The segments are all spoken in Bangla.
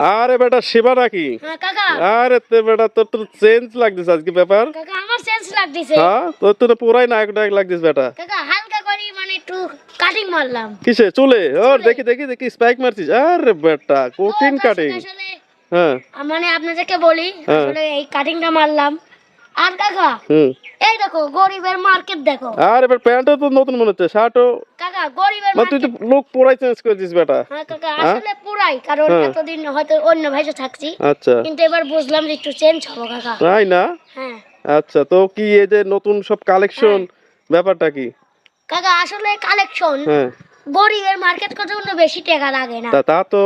আরে বেটা সেবা নাকি হ্যাঁ আরে তো বেটা তোর তোর চেঞ্জ লাগতেছে আজকে ব্যাপার। আমার সেন্স লাগতেছে। হ্যাঁ তোর তো পুরাই নায়ক নায়ক লাগতেছে বেটা। কাকা হালকা করে মানে একটু কাটিং মারলাম। কিসে? চলে? ওর দেখি দেখি দেখি স্পাইক মারছিস। আরে বেটা কঠিন কাটিং হ্যাঁ। মানে আপনাদেরকে বলি হ্যাঁ। আসলে এই কাটিংটা মারলাম। আর কাকা হুম। এই দেখো গরিবের মার্কেট দেখো। আরে প্যান্টও তো নতুন মনে হচ্ছে শার্টও কাকা গরিবের মানে তুই তো লোক পুরাই চেঞ্জ করে দিস বেটা। হ্যাঁ কাকা আসলে পুরাই কারণ হ্যাঁ। এতদিন হয়তো অন্য ভাইসে থাকছি। আচ্ছা। কিন্তু এবার বুঝলাম যে একটু চেঞ্জ হব কাকা। তাই না? হ্যাঁ। আচ্ছা তো কি এই যে নতুন সব কালেকশন ব্যাপারটা কি? কাকা আসলে কালেকশন হ্যাঁ। গরিবের মার্কেট কিন্তু বেশি টাকা লাগে না। তা তা তো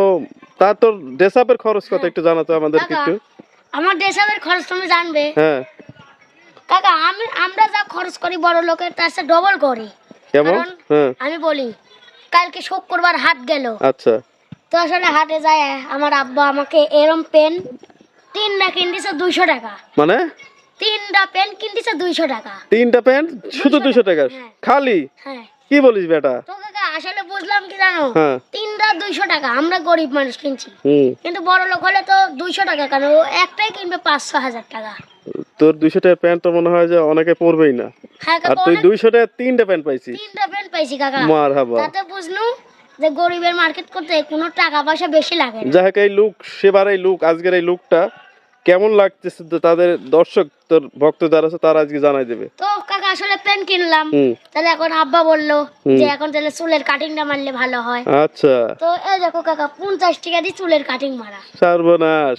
তা তোর ড্রেস আপের খরচ কত একটু জানাতো আমাদেরকে কাকা একটু। আমার ড্রেসাবের খরচ তুমি জানবে। হ্যাঁ। কাকা আমি আমরা যা খরচ করি বড় লোকের তার সাথে ডবল করি। কেমন? হ্যাঁ। আমি বলি কালকে শুক্রবার হাট গেল। আচ্ছা। তো আসলে হাটে যায় আমার আব্বা আমাকে এরম পেন তিনটা কিনতেছে দুইশো টাকা। মানে? তিনটা পেন কিনতেছে দুইশো টাকা। তিনটা প্যান্ট শুধু দুশো টাকা? হ্যাঁ। খালি? হ্যাঁ। কি বলিস বেটা? তো কাকা আসলে বুঝলাম কি জানো? তিনটা দুইশো টাকা আমরা গরিব মানুষ কিনছি। কিন্তু বড় লোক হলে তো দুইশো টাকা কেন ও একটাই কিনবে পাঁচশো হাজার টাকা। তোর দুইশো টাকার প্যান্ট তো মনে হয় যে অনেকে পরবেই না। হ্যাঁ আর তুই দুইশো টাকার তিনটা প্যান্ট পাইছিস। তিনটা পেন পাইছি কাকা। মার হাবা তাতে বুঝলু যে গরিবের মার্কেট করতে কোনো টাকা পয়সা বেশি লাগে না। এই লুক সেবার এই লুক আজকের এই লুকটা কেমন লাগতেছে তাদের দর্শক তোর ভক্ত যারা আছে তারা আজকে জানাই দেবে। তো কাকা আসলে পেন কিনলাম। তাহলে এখন আব্বা বলল যে এখন তাহলে চুলের কাটিংটা মারলে ভালো হয়। আচ্ছা। তো এই দেখো কাকা পঞ্চাশ টাকা দিয়ে চুলের কাটিং মারা। সর্বনাশ।